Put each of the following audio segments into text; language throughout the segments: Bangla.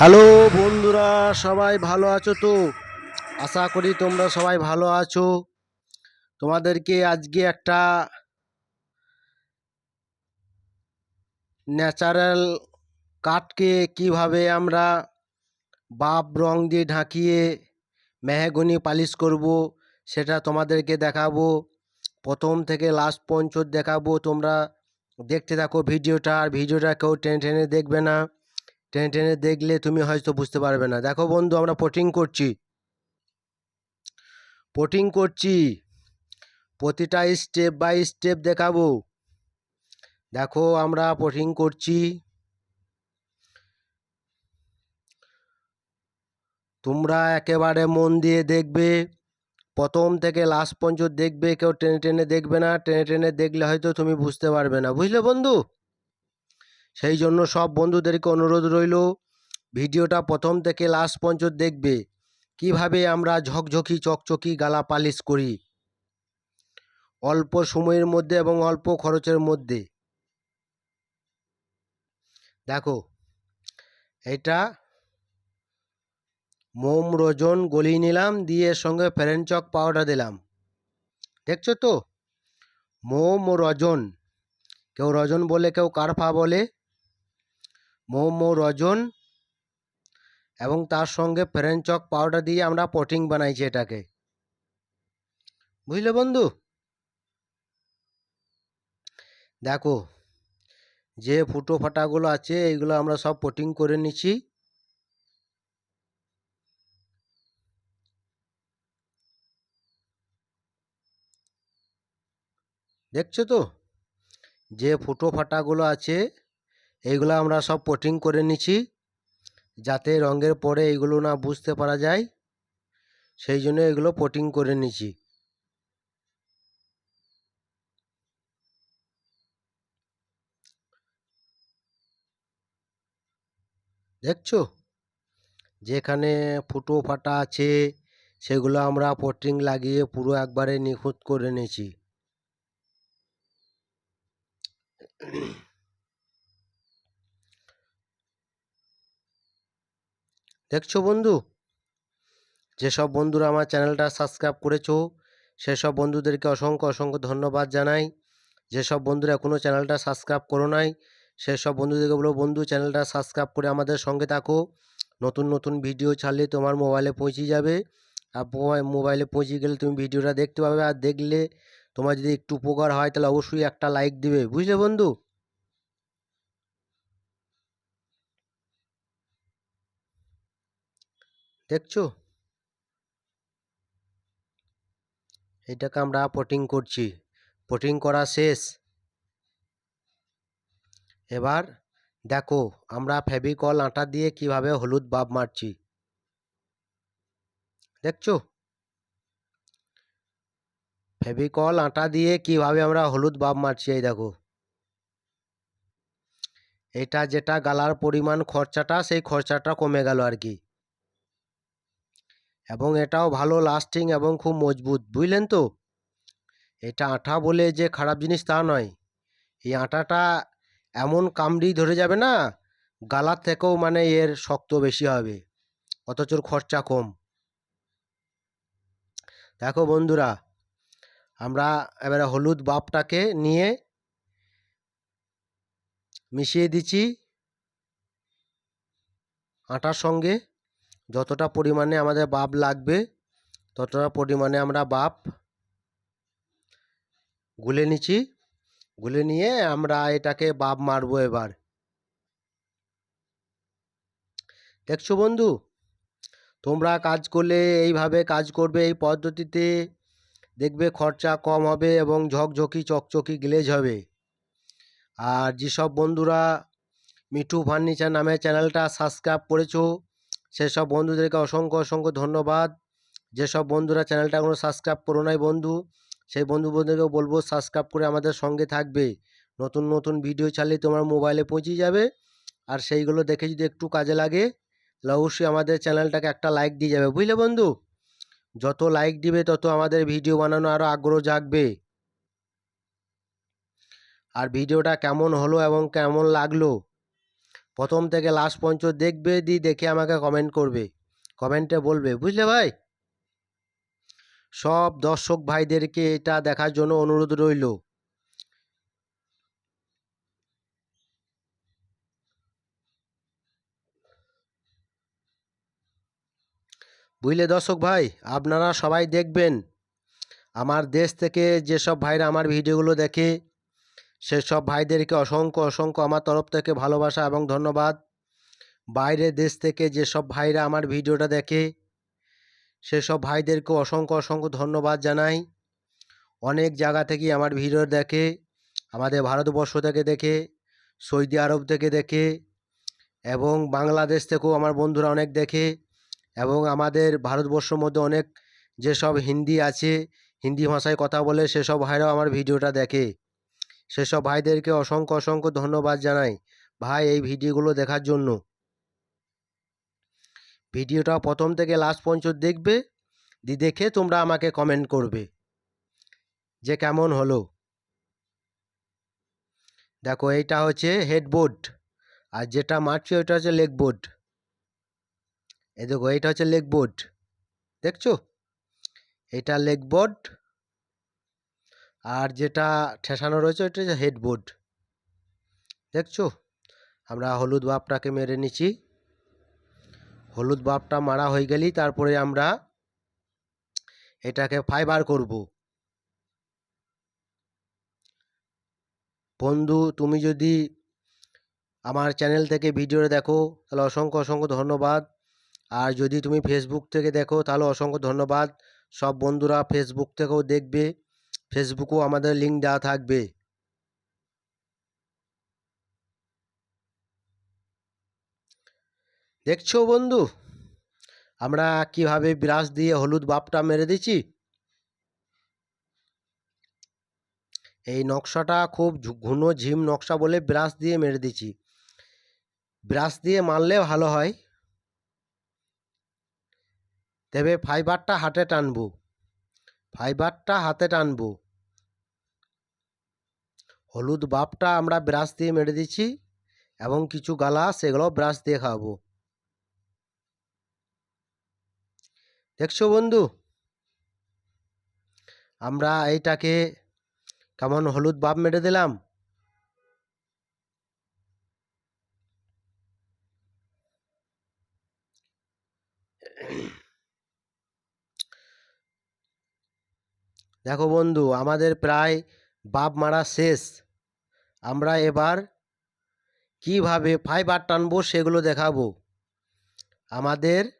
হ্যালো বন্ধুরা, সবাই ভালো আছো তো? আশা করি তোমরা সবাই ভালো আছো। তোমাদেরকে আজকে একটা ন্যাচারাল কাঠকে কীভাবে আমরা বাপ রং দিয়ে ঢাকিয়ে মেহগনি পালিশ করব, সেটা তোমাদেরকে দেখাবো। প্রথম থেকে লাস্ট পর্যন্ত দেখাবো, তোমরা দেখতে থাকো ভিডিওটা, আর ভিডিওটা কেউ টেনে টেনে দেখবে না। টেনে টেনে দেখলে তুমি হয়তো বুঝতে পারবে না। দেখো বন্ধু, আমরা পোটিং করছি। পোটিং করছি। প্রতিটা স্টেপ বাই স্টেপ দেখাবো। দেখো, আমরা পোটিং করছি। তোমরা একেবারে মন দিয়ে দেখবে। প্রথম থেকে লাস্ট পর্যন্ত দেখবে, কেউ টেনে টেনে দেখবে না। টেনে টেনে দেখলে হয়তো তুমি বুঝতে পারবে না। বুঝলে বন্ধু? সেই জন্য সব বন্ধুদেরকে অনুরোধ রইল, ভিডিওটা প্রথম থেকে লাস্ট পর্যন্ত দেখবে। কীভাবে আমরা ঝকঝকি, চকচকি গালা পালিশ করি? অল্প সময়ের মধ্যে এবং অল্প খরচের মধ্যে। দেখো, এটা মোম রজন গলিয়ে নিলাম, দিয়ে সঙ্গে ফেরেনচক পাউডার দিলাম। দেখছ তো? মোম রজন। কেউ রজন বলে, কেউ কারফা বলে। মোম রজন এবং তার সঙ্গে ফ্রেঞ্চক পাউডার দিয়ে আমরা পটিং বানাইছি এটাকে। বুঝলে বন্ধু? দেখো, যে ফুটো ফাটাগুলো আছে, এইগুলো আমরা সব পটিং করে নিচ্ছি। দেখছ তো? যে ফুটো ফাটাগুলো আছে এইগুলো আমরা সব পটিং করে নিচ্ছি, যাতে রঙের পরে এগুলো না বুঝতে পারা যায়। সেই জন্য এগুলো পটিং করে নিচ্ছি। দেখছ? যেখানে ফুটো ফাটা আছে, সেগুলো আমরা পটিং লাগিয়ে পুরো একবারে নিখুঁত করে নিয়েছি দেখছ বন্ধু? যেসব বন্ধুরা আমার চ্যানেলটা সাবস্ক্রাইব করেছ, সেসব বন্ধুদেরকে অসংখ্য অসংখ্য ধন্যবাদ জানাই। যেসব বন্ধুরা এখনও চ্যানেলটা সাবস্ক্রাইব করো নাই, সেসব বন্ধুদেরকে বলো, বন্ধু, চ্যানেলটা সাবস্ক্রাইব করে আমাদের সঙ্গে থাকো। নতুন নতুন ভিডিও ছাড়লে তোমার মোবাইলে পৌঁছে যাবে। আর মোবাই- মোবাইলে পৌঁছে গেলে তুমি ভিডিওটা দেখতে পাবে। আর দেখলে তোমার যদি একটু উপকার হয়, তাহলে অবশ্যই একটা লাইক দিবে। বুঝলে বন্ধু? দেখছ? এটাকে আমরা পটিং করছি। পটিং করা শেষ। এবার দেখো, আমরা ফেভিকল আটা দিয়ে কীভাবে হলুদ বাপ মারছি। দেখছ? ফেভিকল আটা দিয়ে কীভাবে আমরা হলুদ বাপ মারছি, এই দেখো। এটা যেটা গালার পরিমাণ খরচাটা, সেই খরচাটা কমে গেল আর কি। এবং এটাও ভালো লাস্টিং এবং খুব মজবুত, বুঝলেন তো? এটা আঠা বলে যে খারাপ জিনিস তা নয়। এই আটাটা এমন কামড়ি ধরে যাবে না গালার থেকেও মানে এর শক্ত বেশি হবে, অথচ খরচা কম। দেখো বন্ধুরা, আমরা এবারে হলুদ বাপটাকে নিয়ে মিশিয়ে দিচ্ছি আটার সঙ্গে। যতটা পরিমাণে আমাদের বাপ লাগবে, ততটা পরিমাণে আমরা বাপ গুলে নিচ্ছি, গুলে নিয়ে আমরা এটাকে বাপ মারবো এবার। দেখছ বন্ধু? তোমরা কাজ করলে, এইভাবে কাজ করবে, এই পদ্ধতিতে দেখবে খরচা কম হবে এবং ঝকঝকি, চকচকি, গ্লেজ হবে। আর যেসব বন্ধুরা মিঠু ফার্নিচার নামে চ্যানেলটা সাবস্ক্রাইব করেছ সেসব বন্ধুদেরকে অসংখ্য অসংখ্য ধন্যবাদ। যেসব বন্ধুরা চ্যানেলটা এখনও সাবস্ক্রাইব করো নাই বন্ধু, সেই বন্ধু বন্ধুদেরকে বলব সাবস্ক্রাইব করে আমাদের সঙ্গে থাকবে। নতুন নতুন ভিডিও ছাড়লে তোমার মোবাইলে পৌঁছে যাবে। আর সেইগুলো দেখে যদি একটু কাজে লাগে, তাহলে অবশ্যই আমাদের চ্যানেলটাকে একটা লাইক দিয়ে যাবে, বুঝলে বন্ধু? যত লাইক দিবে, তত আমাদের ভিডিও বানানো আরও আগ্রহ জাগবে। আর ভিডিওটা কেমন হলো এবং কেমন লাগল? প্রথম থেকে লাস্ট পর্যন্ত দেখবে দি দেখে আমাকে কমেন্ট করবে। কমেন্টে বলবে, বুঝলে ভাই? সব দর্শক ভাইদেরকে এটা দেখার জন্য অনুরোধ রইল। বুঝলে দর্শক ভাই, আপনারা সবাই দেখবেন। আমার দেশ থেকে যেসব ভাইরা আমার ভিডিওগুলো দেখে সেসব ভাইদেরকে অসংখ্য অসংখ্য আমার তরফ থেকে ভালোবাসা এবং ধন্যবাদ। বাইরের দেশ থেকে যেসব ভাইরা আমার ভিডিওটা দেখে সেসব ভাইদেরকে অসংখ্য অসংখ্য ধন্যবাদ জানাই। অনেক জায়গা থেকে আমার ভিডিও দেখে, আমাদের ভারতবর্ষ থেকে দেখে, সৌদি আরব থেকে দেখে এবং বাংলাদেশ থেকেও আমার বন্ধুরা অনেক দেখে এবং আমাদের ভারতবর্ষের মধ্যে অনেক যেসব হিন্দি আছে, হিন্দি ভাষায় কথা বলে সেসব ভাইরাও আমার ভিডিওটা দেখে। সেসব ভাইদেরকে অসংখ্য অসংখ্য ধন্যবাদ জানাই ভাই এই ভিডিওগুলো দেখার জন্য। ভিডিওটা প্রথম থেকে লাস্ট পর্যন্ত দেখবে, দি দেখে তোমরা আমাকে কমেন্ট করবে যে কেমন হলো। দেখো এইটা হচ্ছে হেডবোর্ড আর যেটা মারছি ওইটা হচ্ছে লেগ বোর্ড এই দেখো এইটা হচ্ছে লেগবোর্ড দেখছ? এটা লেগ বোর্ড আর যেটা ঠেসানো রয়েছে ওইটা হচ্ছে হেডবোর্ড দেখছ? আমরা হলুদ বাপটাকে মেরে নিচ্ছি হলুদ বাপটা মারা হয়ে গেলেই তারপরে আমরা এটাকে ফাইবার করব। বন্ধু, তুমি যদি আমার চ্যানেল থেকে ভিডিওটা দেখো, তাহলে অসংখ্য অসংখ্য ধন্যবাদ। আর যদি তুমি ফেসবুক থেকে দেখো, তাহলে অসংখ্য ধন্যবাদ। সব বন্ধুরা ফেসবুক থেকেও দেখবে। ফেসবুকেও আমাদের লিঙ্ক দেওয়া থাকবে। দেখছ বন্ধু, আমরা কীভাবে ব্রাশ দিয়ে হলুদ বাপটা মেরে দিচ্ছি এই নকশাটা খুব ঘন ঝিম নকশা বলে ব্রাশ দিয়ে মেরে দিচ্ছি ব্রাশ দিয়ে মারলে ভালো হয়। তবে ফাইবারটা হাতে টানবো। ফাইবারটা হাতে টানব। হলুদ বাপটা আমরা ব্রাশ দিয়ে মেরে দিচ্ছি এবং কিছু গালা সেগুলো ব্রাশ দিয়ে খাওয়াবো। দেখছ বন্ধু? আমরা এইটাকে কেমন হলুদ বাপ মেরে দিলাম? দেখো বন্ধু, আমাদের প্রায় বাপ মারা শেষ। আমরা এবার কীভাবে ফাইবার টানবো সেগুলো দেখাবো। আমাদের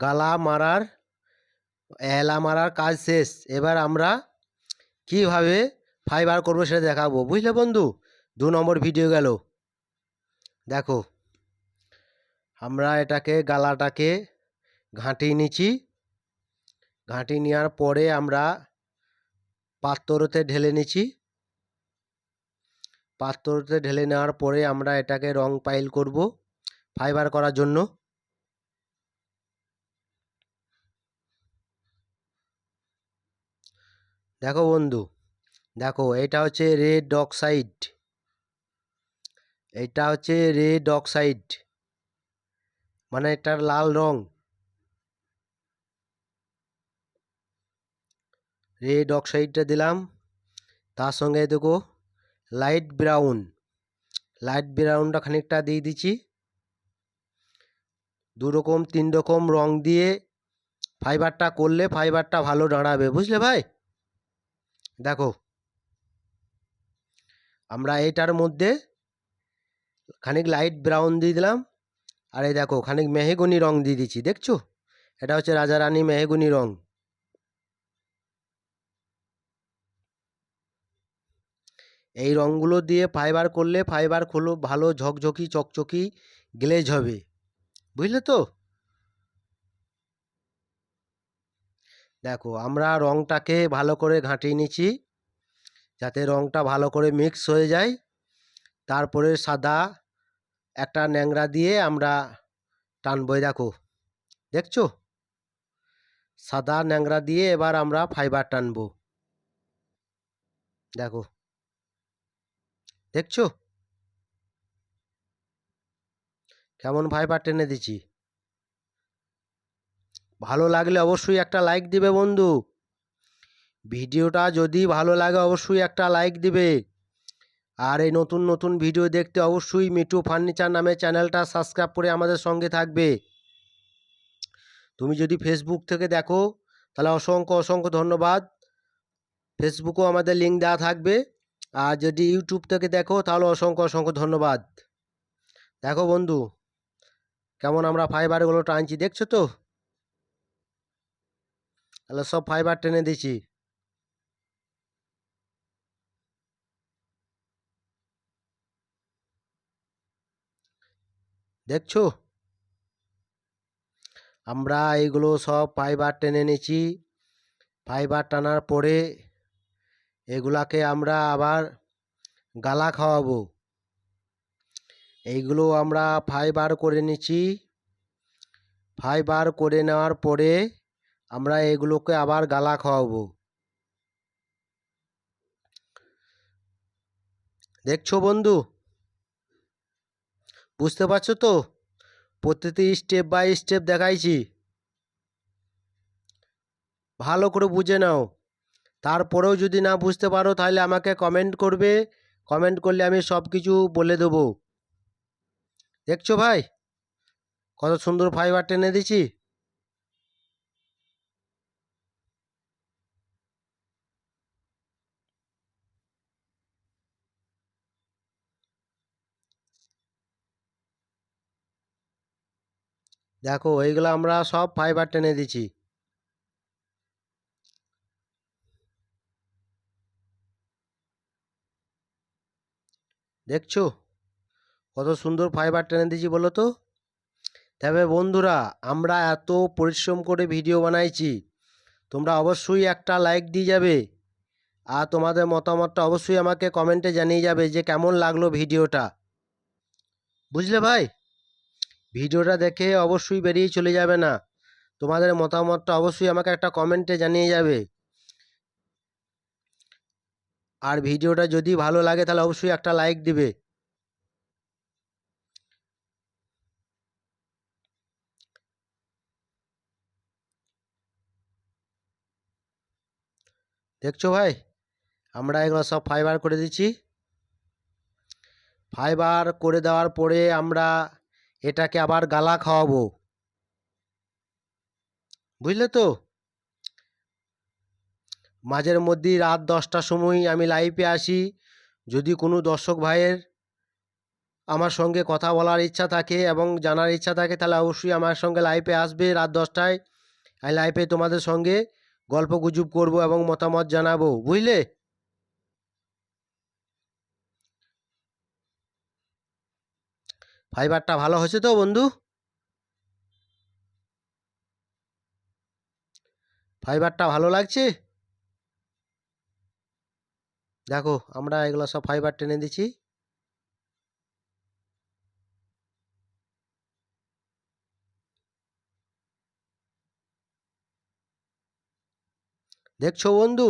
গালা মারার, এলা মারার কাজ শেষ। এবার আমরা কীভাবে ফাইবার করব সেটা দেখাবো। বুঝলে বন্ধু? দু নম্বর ভিডিও গেল। দেখো, আমরা এটাকে, গালাটাকে ঘাঁটিয়ে নিচ্ছি। ঘাঁটি নেওয়ার পরে আমরা পাত্রতে ঢেলে নিচ্ছি। পাত্রতে ঢেলে নেওয়ার পরে আমরা এটাকে রং পাইল করব ফাইবার করার জন্য। দেখো বন্ধু, দেখো এটা হচ্ছে রেড অক্সাইড। এটা হচ্ছে রেড অক্সাইড। মানে এটার লাল রং। রেড অক্সাইডটা দিলাম। তার সঙ্গে দেখো লাইট ব্রাউন লাইট ব্রাউনটা খানিকটা দিয়ে দিচ্ছি। দু রকম তিন রকম রং দিয়ে ফাইবারটা করলে ফাইবারটা ভালো দাঁড়াবে, বুঝলে ভাই? দেখো, আমরা এটার মধ্যে খানিক লাইট ব্রাউন দিয়ে দিলাম। আর এই দেখো, খানিক মেহেগুনি রং দিয়ে দিচ্ছি, দেখছ? এটা হচ্ছে রাজা রানী মেহেগুনি রং। এই রঙগুলো দিয়ে ফাইবার করলে ফাইবার খুলো, ভালো ঝকঝকি, চকচকি গ্লেজ হবে। বুঝলে তো? দেখো, আমরা রংটাকে ভালো করে ঘাঁটিয়ে নিচ্ছি, যাতে রংটা ভালো করে মিক্স হয়ে যায়। তারপরে সাদা একটা ন্যাংরা দিয়ে আমরা টানবো দেখো। দেখছ? সাদা ন্যাংরা দিয়ে এবার আমরা ফাইবার টানবো। দেখো। দেখছ? কেমন ফাইবার টেনে দিচ্ছি? ভালো লাগলে অবশ্যই একটা লাইক দিবে বন্ধু। ভিডিওটা যদি ভালো লাগে অবশ্যই একটা লাইক দিবে। আর এই নতুন নতুন ভিডিও দেখতে অবশ্যই মিটু ফার্নিচার নামে চ্যানেলটা সাবস্ক্রাইব করে আমাদের সঙ্গে থাকবে। তুমি যদি ফেসবুক থেকে দেখো, তাহলে অসংখ্য অসংখ্য ধন্যবাদ। ফেসবুকেও আমাদের লিঙ্ক দেওয়া থাকবে। আর যদি ইউটিউব থেকে দেখো, তাহলে অসংখ্য অসংখ্য ধন্যবাদ। দেখো বন্ধু, কেমন আমরা ফাইবারগুলো টানছি, দেখছ তো? তাহলে সব ফাইবার টেনে দিছি দেখছ? আমরা এইগুলো সব ফাইবার টেনে নিচ্ছি। ফাইবার টানার পরে এগুলাকে আমরা আবার গালা খাওয়াবো। এইগুলো আমরা ফাইবার করে নিচ্ছি। ফাইবার করে নেওয়ার পরে আমরা এগুলোকে আবার গালা খাওয়াবো। দেখছ বন্ধু? বুঝতে পারছ তো? প্রতিটি স্টেপ বাই স্টেপ দেখাইছি। ভালো করে বুঝে নাও। তারপরেও যদি না বুঝতে পারো, তাহলে আমাকে কমেন্ট করবে। কমেন্ট করলে আমি সব কিছু বলে দেবো। দেখছ ভাই? কত সুন্দর ফাইবার টেনে দিছি দেখো, এইগুলো আমরা সব ফাইবার টেনে দিছি দেখছ? কত সুন্দর ফাইবার টেনে দিয়েছি বলো তো? তবে বন্ধুরা, আমরা এত পরিশ্রম করে ভিডিও বানাইছি, তোমরা অবশ্যই একটা লাইক দিয়ে যাবে। আর তোমাদের মতামতটা অবশ্যই আমাকে কমেন্টে জানিয়ে যাবে যে কেমন লাগল ভিডিওটা বুঝলে ভাই? ভিডিওটা দেখে অবশ্যই বেরিয়ে চলে যাবে না। তোমাদের মতামতটা অবশ্যই আমাকে একটা কমেন্টে জানিয়ে যাবে। আর ভিডিওটা যদি ভালো লাগে, তাহলে অবশ্যই একটা লাইক দিবে। দেখছ ভাই? আমরা এগুলো সব ফাইবার করে দিচ্ছি। ফাইবার করে দেওয়ার পরে আমরা এটাকে আবার গালা খাওয়াবো। বুঝলে তো? মাঝের মধ্যেই রাত দশটার সময় আমি লাইভে আসি। যদি কোনো দর্শক ভাইয়ের আমার সঙ্গে কথা বলার ইচ্ছা থাকে এবং জানার ইচ্ছা থাকে, তাহলে অবশ্যই আমার সঙ্গে লাইভে আসবে রাত দশটায়। এই লাইভে তোমাদের সঙ্গে গল্প গুজব করব এবং মতামত জানাব, বুঝলে? ফাইবারটা ভালো হয়েছে তো বন্ধু? ফাইবারটা ভালো লাগছে? দেখো, আমরা এগুলো সব ফাইবার টেনে দিচ্ছি। দেখছ বন্ধু,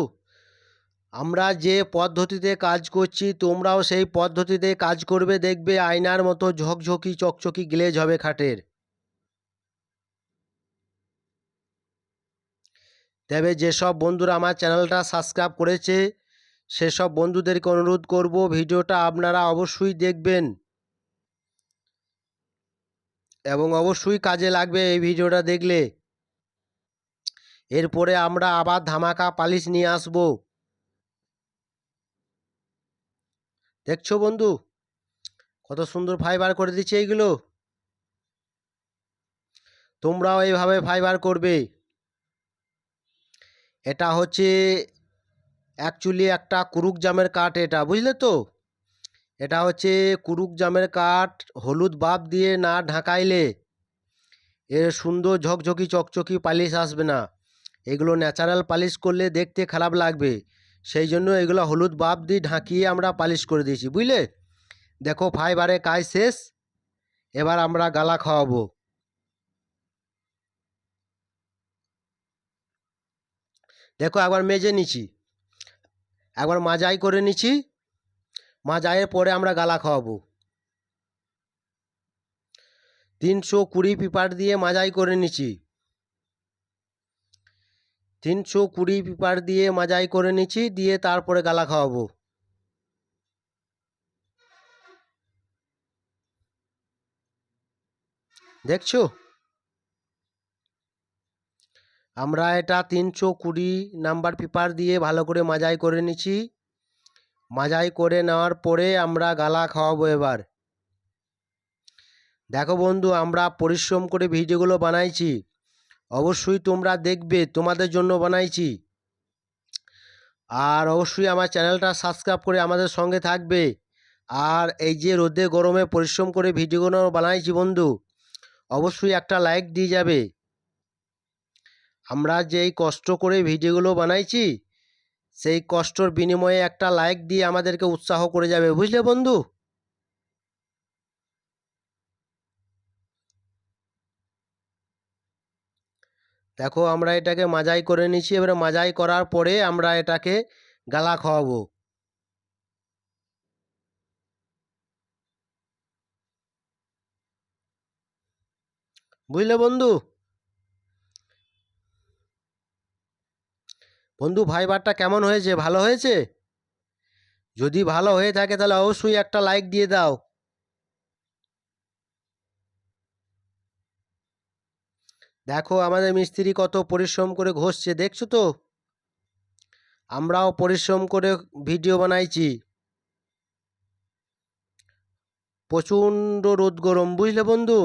আমরা যে পদ্ধতিতে কাজ করছি, তোমরাও সেই পদ্ধতিতে কাজ করবে, দেখবে আয়নার মতো ঝকঝকি, চকচকি গ্লেজ হবে খাটের। তবে যেসব বন্ধুরা আমার চ্যানেলটা সাবস্ক্রাইব করেছে সেসব বন্ধুদেরকে অনুরোধ করব, ভিডিওটা আপনারা অবশ্যই দেখবেন। এবং অবশ্যই কাজে লাগবে এই ভিডিওটা দেখলে। এরপরে আমরা আবার ধামাকা পালিশ নিয়ে আসব। দেখছ বন্ধু? কত সুন্দর ফাইবার করে দিচ্ছে এইগুলো। তোমরাও এইভাবে ফাইবার করবে। এটা হচ্ছে অ্যাকচুয়ালি একটা কুরুক জামের কাঠ এটা, বুঝলে তো? এটা হচ্ছে কুরুক জামের কাঠ হলুদ বাপ দিয়ে না ঢাকাইলে এর সুন্দর ঝকঝকি চকচকি পালিশ আসবে না। এগুলো ন্যাচারাল পালিশ করলে দেখতে খারাপ লাগবে। সেই জন্য এগুলো হলুদ বাপ দিয়ে ঢাকিয়ে আমরা পালিশ করে দিয়েছি, বুঝলে? দেখো ফাইবারে কাজ শেষ, এবার আমরা গালা খাওয়াবো। দেখো একবার মেজে নিচ্ছি। একবার মাজাই করে নিচ্ছি। মাজাইয়ের পরে আমরা গালা খাওয়াবো। তিনশো কুড়ি পিপার দিয়ে মাজাই করে নিচ্ছি। তিনশো কুড়ি পিপার দিয়ে মাজাই করে নিচ্ছি, দিয়ে তারপরে গালা খাওয়াবো। দেখছ? আমরা এটা তিনশো কুড়ি নাম্বার পেপার দিয়ে ভালো করে মাজাই করে নিচ্ছি। মাজাই করে নেওয়ার পরে আমরা গালা খাওয়াবো এবার। দেখো বন্ধু, আমরা পরিশ্রম করে ভিডিওগুলো বানাইছি। অবশ্যই তোমরা দেখবে, তোমাদের জন্য বানাইছি। আর অবশ্যই আমার চ্যানেলটা সাবস্ক্রাইব করে আমাদের সঙ্গে থাকবে। আর এই যে রোদে গরমে পরিশ্রম করে ভিডিওগুলো বানাইছি বন্ধু, অবশ্যই একটা লাইক দিয়ে যাবে। আমরা যেই কষ্ট করে ভিডিওগুলো বানাইছি, সেই কষ্টর বিনিময়ে একটা লাইক দিয়ে আমাদেরকে উৎসাহ করে যাবে, বুঝলে বন্ধু? দেখো, আমরা এটাকে মাজাই করে নিচ্ছি এবারে মাজাই করার পরে আমরা এটাকে গালা খাওয়াবো। বুঝলে বন্ধু? বন্ধু, ভাইবারটা কেমন হয়েছে? ভালো হয়েছে? যদি ভালো হয়ে থাকে তাহলে অবশ্যই একটা লাইক দিয়ে দাও। দেখো, আমাদের মিস্ত্রি কত পরিশ্রম করে ঘষছে, দেখছ তো? আমরাও পরিশ্রম করে ভিডিও বানাইছি। প্রচণ্ড রোদ গরম, বুঝলে বন্ধু?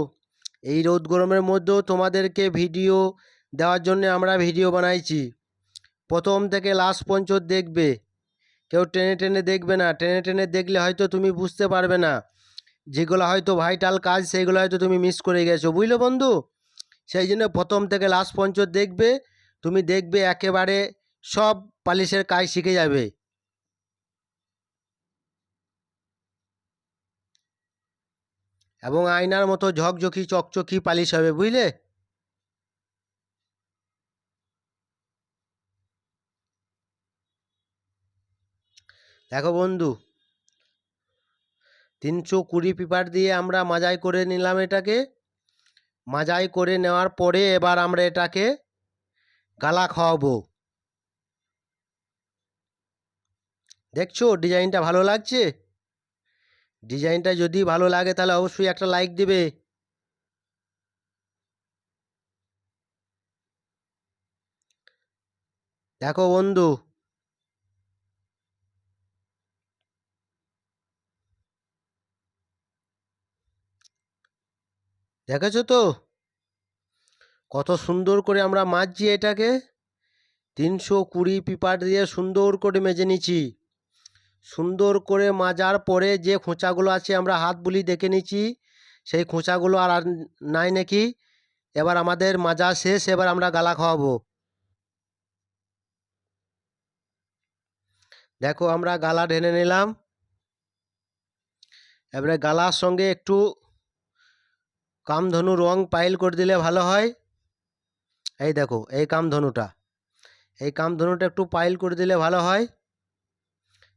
এই রোদ গরমের মধ্যেও তোমাদেরকে ভিডিও দেওয়ার জন্য আমরা ভিডিও বানাইছি। প্রথম থেকে লাস্ট পর্যন্ত দেখবে। কেউ টেনে টেনে দেখবে না। টেনে টেনে দেখলে হয়তো তুমি বুঝতে পারবে না। যেগুলো হয়তো ভাইটাল কাজ, সেইগুলো হয়তো তুমি মিস করে গেছো। বুঝলে বন্ধু? সেই জন্য প্রথম থেকে লাস্ট পর্যন্ত দেখবে। তুমি দেখবে একেবারে সব পালিশের কাজ শিখে যাবে। এবং আয়নার মতো ঝকঝকি, চকচকি পালিশ হবে, বুঝলে? দেখো বন্ধু, তিনশো কুড়ি পেপার দিয়ে আমরা মাজাই করে নিলাম এটাকে। মাজাই করে নেওয়ার পরে এবার আমরা এটাকে গালা খাওয়াবো। দেখছ, ডিজাইনটা ভালো লাগছে? ডিজাইনটা যদি ভালো লাগে তাহলে অবশ্যই একটা লাইক দেবে। দেখো বন্ধু দেখেছ তো? কত সুন্দর করে আমরা মাজছি এটাকে। তিনশো কুড়ি পিপার দিয়ে সুন্দর করে মেজে নিচ্ছি। সুন্দর করে মাজার পরে যে খোঁচাগুলো আছে আমরা হাত বুলি দেখে নিচ্ছি। সেই খোঁচাগুলো আর নাই নাকি? এবার আমাদের মাজা শেষ, এবার আমরা গালা খাওয়াবো। দেখো আমরা গালা ঢেনে নিলাম। এবারে গালার সঙ্গে একটু কামধনু রং পাইল করে দিলে ভালো হয়। এই দেখো, এই কামধনুটা। এই কামধনুটা একটু পাইল করে দিলে ভালো হয়।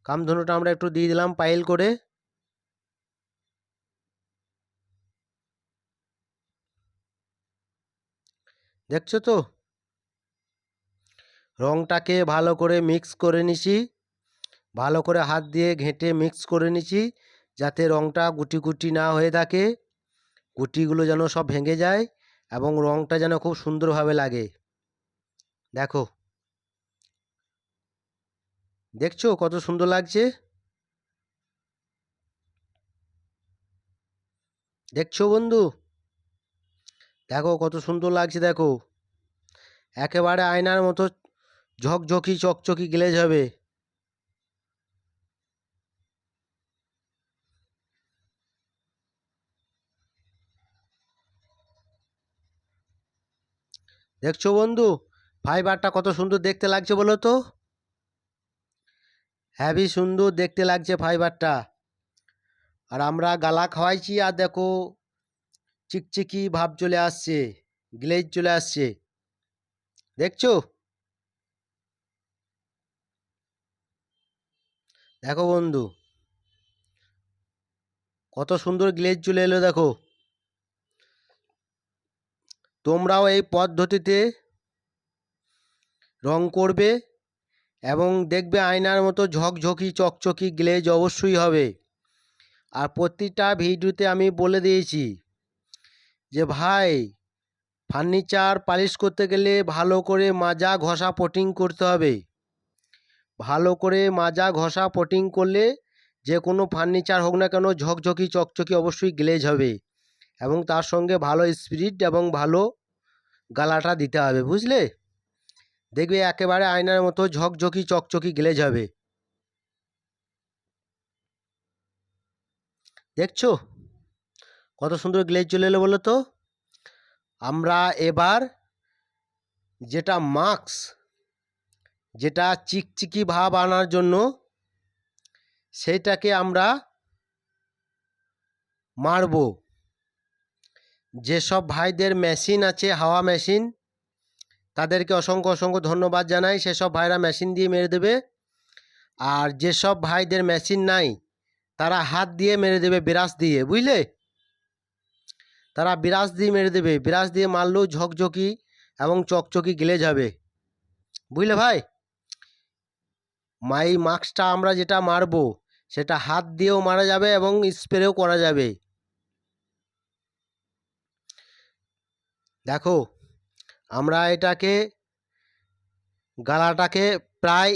কামধনুটা আমরা একটু দিয়ে দিলাম পাইল করে। দেখছ তো? রংটাকে ভালো করে মিক্স করে নিছি। ভালো করে হাত দিয়ে ঘেঁটে মিক্স করে নিছি, যাতে রংটা গুটি গুটি না হয়ে থাকে। গুটিগুলো যেন সব ভেঙে যায় এবং রংটা যেন খুব সুন্দরভাবে লাগে। দেখো। দেখছ কত সুন্দর লাগছে? দেখছ বন্ধু? দেখো কত সুন্দর লাগছে দেখো। একেবারে আয়নার মতো ঝকঝকি চকচকি গ্লেজ হবে। দেখছ বন্ধু? ফাইবারটা কত সুন্দর দেখতে লাগছে বলো তো। হ্যাভি সুন্দর দেখতে লাগছে ফাইবারটা। আর আমরা গালা খাওয়াইছি আর দেখো চিকচিকি ভাব চলে আসছে, গ্লেজ চলে আসছে। দেখছ? দেখো বন্ধু, কত সুন্দর গ্লেজ চলে এলো দেখো। তোমরাও এই পদ্ধতিতে রং করবে এবং দেখবে আয়নার মতো ঝকঝকি, চকচকি, গ্লেজ অবশ্যই হবে। আর প্রতিটা ভিডিওতে আমি বলে দিয়েছি যে, ভাই, ফার্নিচার পালিশ করতে গেলে ভালো করে মাজা, ঘষা, পটিং করতে হবে। ভালো করে মাজা, ঘষা, পটিং করলে যে কোনো ফার্নিচার হোক না কেন ঝকঝকি, চকচকি অবশ্যই গ্লেজ হবে। এবং তার সঙ্গে ভালো স্পিরিট এবং ভালো গালাটা দিতে হবে, বুঝলে? দেখবে একেবারে আয়নার মতো ঝকঝকি, চকচকি, গ্লেজ হবে। দেখছ? কত সুন্দর গ্লেজ চলে এলো বলো তো? আমরা এবার যেটা মাস্ক যেটা চিকচিকি ভাব আনার জন্য সেইটাকে আমরা মারব। যেসব ভাইদের মেশিন আছে, হাওয়া মেশিন তাদেরকে অসংখ্য অসংখ্য ধন্যবাদ জানাই। সেসব ভাইরা মেশিন দিয়ে মেরে দেবে। আর যেসব ভাইদের মেশিন নাই, তারা হাত দিয়ে মেরে দেবে বিরাস দিয়ে, বুঝলে? তারা বিরাস দিয়ে মেরে দেবে। বিরাস দিয়ে মারলেও ঝকঝকি এবং চকচকি গেলে যাবে। বুঝলে ভাই? মাই মাস্কটা আমরা যেটা মারবো, সেটা হাত দিয়েও মারা যাবে এবং স্প্রেও করা যাবে। দেখো, আমরা এটাকে, গালাটাকে প্রায়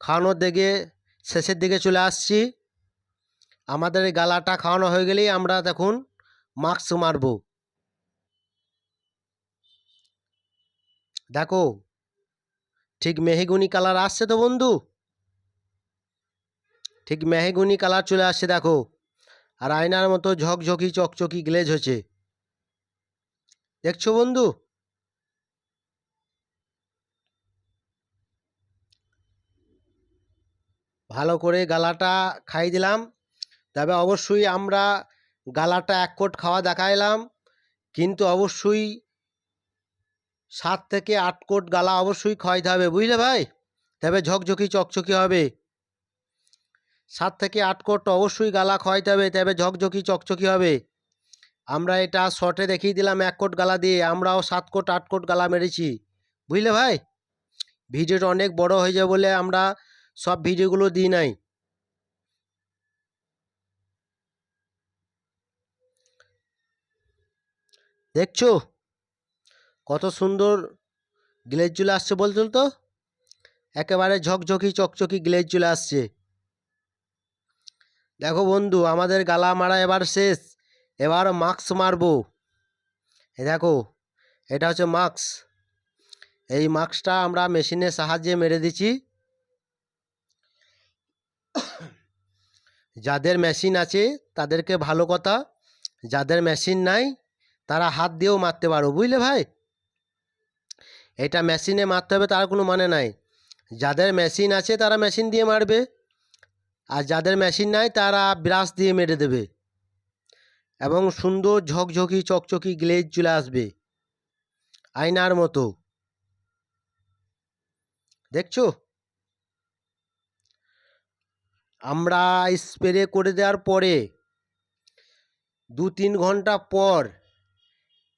খাওয়ানোর দিকে, শেষের দিকে চলে আসছি। আমাদের এই গালাটা খাওয়ানো হয়ে গেলেই আমরা দেখুন মাস্ক মারব। দেখো, ঠিক মেহেগুনি কালার আসছে তো বন্ধু? ঠিক মেহেগুনি কালার চলে আসছে দেখো। আর আয়নার মতো ঝকঝকি, চকচকি গ্লেজ হচ্ছে দেখছ বন্ধু? ভালো করে গালাটা খাই দিলাম। তবে অবশ্যই আমরা গালাটা এক কোট খাওয়া দেখাইলাম। কিন্তু অবশ্যই সাত থেকে আট কোট গালা অবশ্যই খাওয়াইতে হবে, বুঝলে ভাই? তবে ঝকঝকি চকচকি হবে। সাত থেকে আট কোট অবশ্যই গালা খাওয়াইতে হবে, তবে ঝকঝকি চকচকি হবে। আমরা এটা শর্টে দেখিয়ে দিলাম এক কোট গালা দিয়ে, আমরাও সাত কোট, আট কোট গালা মেরেছি। বুঝলে ভাই? ভিডিওটা অনেক বড় হয়ে যাবে বলে আমরা সব ভিডিওগুলো দিই নাই। দেখছ? কত সুন্দর গ্লেজ চলে আসছে বলতো তো? একেবারে ঝকঝকি, চকচকি গ্লেজ চলে আসছে। দেখো বন্ধু, আমাদের গালা মারা এবার শেষ। এবার মাস্ক মারবো। এ দেখো, এটা হচ্ছে মাস্ক এই মাস্কটা আমরা মেশিনের সাহায্যে মেরে দিচ্ছি। যাদের মেশিন আছে, তাদেরকে ভালো কথা। যাদের মেশিন নাই, তারা হাত দিয়েও মারতে পারো, বুঝলে ভাই? এটা মেশিনে মারতে হবে, তার কোনো মানে নাই। যাদের মেশিন আছে, তারা মেশিন দিয়ে মারবে। আর যাদের মেশিন নাই, তারা ব্রাশ দিয়ে মেরে দেবে। এবং সুন্দর ঝকঝকি চকচকি গ্লেজ চলে আসবে। আয়নার মতো। দেখছ? আমরা স্প্রে করে দেওয়ার পরে দু তিন ঘণ্টা পর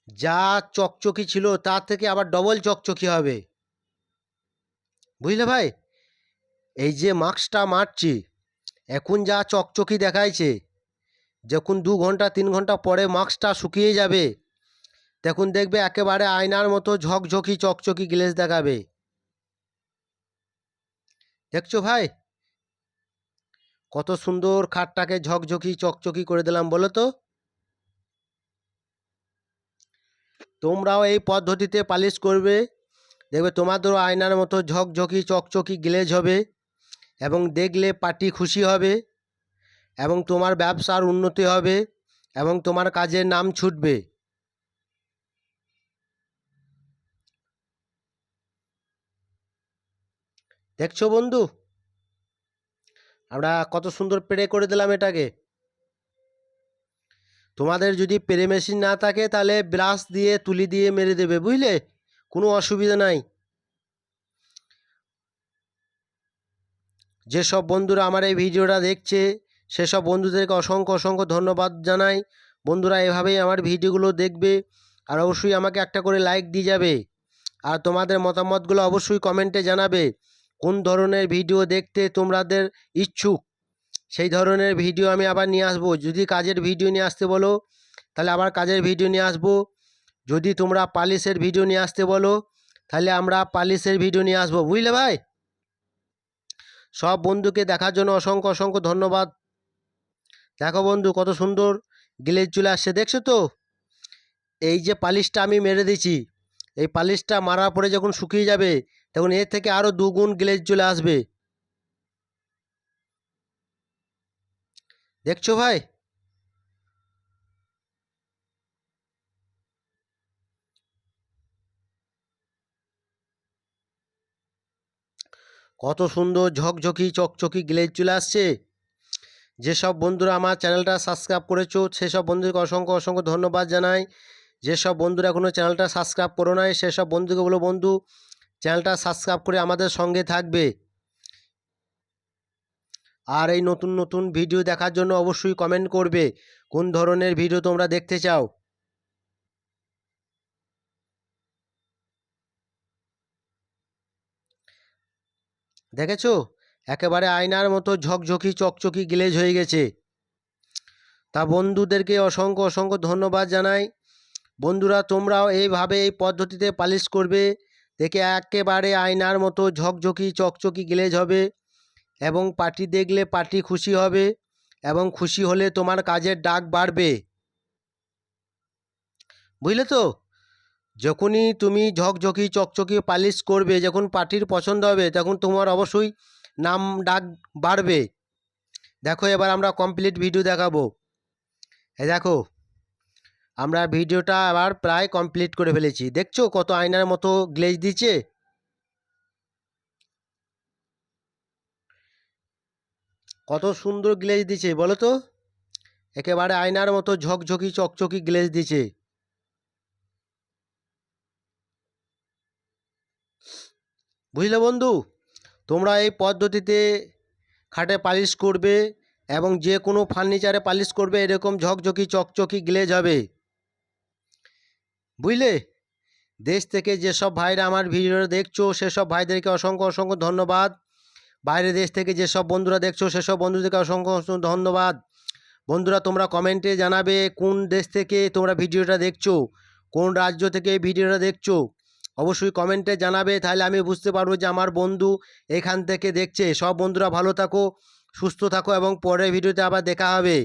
যা চকচকি ছিল তার থেকে আবার ডবল চকচকি হবে। বুঝলে ভাই? এই যে মাস্কটা মারছি, এখন যা চকচকি দেখাইছে যখন দু ঘণ্টা, তিন ঘণ্টা পরে মাস্কটা শুকিয়ে যাবে, তখন দেখবে একেবারে আয়নার মতো ঝকঝকি, চকচকি গ্লেজ দেখাবে। দেখছ ভাই? কত সুন্দর খাটটাকে ঝকঝকি, চকচকি করে দিলাম, বলো তো? তোমরাও এই পদ্ধতিতে পালিশ করবে, দেখবে তোমাদেরও আয়নার মতো ঝকঝকি, চকচকি গ্লেজ হবে এবং দেখলে পার্টি খুশি হবে। এবং তোমার ব্যবসার উন্নতি হবে এবং তোমার কাজের নাম ছুটবে। দেখছ বন্ধু? আমরা কত সুন্দর প্রে করে দিলাম এটাকে। তোমাদের যদি প্রে মেশিন না থাকে তাহলে ব্রাশ দিয়ে, তুলি দিয়ে মেরে দেবে, বুঝলে? কোনো অসুবিধা নাই। যেসব বন্ধুরা আমার এই ভিডিওটা দেখছে সেসব বন্ধুদেরকে অসংখ্য অসংখ্য ধন্যবাদ জানাই। বন্ধুরা, এভাবেই আমার ভিডিওগুলো দেখবে। আর অবশ্যই আমাকে একটা করে লাইক দিয়ে যাবে। আর তোমাদের মতামতগুলো অবশ্যই কমেন্টে জানাবে। কোন ধরনের ভিডিও দেখতে তোমাদের ইচ্ছুক? সেই ধরনের ভিডিও আমি আবার নিয়ে আসব। যদি কাজের ভিডিও নিয়ে আসতে বলো, তাহলে আবার কাজের ভিডিও নিয়ে আসব। যদি তোমরা পালিশের ভিডিও নিয়ে আসতে বলো, তাহলে আমরা পালিশের ভিডিও নিয়ে আসব। বুঝলে ভাই? সব বন্ধুকে দেখার জন্য অসংখ্য অসংখ্য ধন্যবাদ। দেখো বন্ধু, কত সুন্দর গ্লেজ চলে আসছে, দেখছ তো? এই যে পালিশটা আমি মেরে দিছি এই পালিশটা মারার পরে যখন শুকিয়ে যাবে, তখন এর থেকে আরও দুগুণ গ্লেজ চলে আসবে। দেখছ ভাই? কত সুন্দর ঝকঝকি, চকচকি গ্লেজ চলে আসছে। যেসব বন্ধুরা আমার চ্যানেলটা সাবস্ক্রাইব করেছ, সেসব বন্ধুকে অসংখ্য অসংখ্য ধন্যবাদ জানাই। যেসব বন্ধুরা এখনও চ্যানেলটা সাবস্ক্রাইব করো নাই, সেসব বন্ধুকে বলো, বন্ধু, চ্যানেলটা সাবস্ক্রাইব করে আমাদের সঙ্গে থাকবে। আর এই নতুন নতুন ভিডিও দেখার জন্য অবশ্যই কমেন্ট করবে। কোন ধরনের ভিডিও তোমরা দেখতে চাও? দেখেছ? একেবারে আয়নার মতো ঝকঝকি, চকচকি গ্লেজ হয়ে গেছে। তা বন্ধুদেরকে অসংখ্য অসংখ্য ধন্যবাদ জানাই। বন্ধুরা, তোমরাও এইভাবে এই পদ্ধতিতে পালিশ করবে, দেখে একেবারে আয়নার মতো ঝকঝকি, চকচকি গ্লেজ হবে এবং পার্টি দেখলে পার্টি খুশি হবে এবং খুশি হলে তোমার কাজের ডাক বাড়বে। বুঝলে তো? যখনই তুমি ঝকঝকি, চকচকি পালিশ করবে, যখন পার্টির পছন্দ হবে, তখন তোমার অবশ্যই নাম ডাক বাড়বে। দেখো এবার আমরা কমপ্লিট ভিডিও দেখাবো। এ দেখো, আমরা ভিডিওটা আবার প্রায় কমপ্লিট করে ফেলেছি। দেখছ কত আয়নার মতো গ্লেজ দিচ্ছে? কত সুন্দর গ্লেজ দিছে বলো তো? একেবারে আয়নার মতো ঝকঝকি, চকচকি গ্লেজ দিছে বুঝলে বন্ধু? তোমরা এই পদ্ধতিতে খাটে পালিশ করবে এবং যে কোনো ফার্নিচারে পালিশ করবে, এরকম ঝকঝকি, চকচকি, গ্লেজ হবে। বুঝলে? দেশ থেকে যেসব ভাইরা আমার ভিডিওটা দেখছ, সেসব ভাইদেরকে অসংখ্য অসংখ্য ধন্যবাদ। বাইরে দেশ থেকে যেসব বন্ধুরা দেখছ, সেসব বন্ধুদেরকে অসংখ্য অসংখ্য ধন্যবাদ। বন্ধুরা, তোমরা কমেন্টে জানাবে কোন দেশ থেকে তোমরা ভিডিওটা দেখছ, কোন রাজ্য থেকে ভিডিওটা দেখছ। অবশ্যই কমেন্টে জানাবে, তাহলে আমি বুঝতে পারব যে আমার বন্ধু এখান থেকে দেখছে। সব বন্ধুরা ভালো থাকো, সুস্থ থাকো এবং পরের ভিডিওতে আবার দেখা হবে।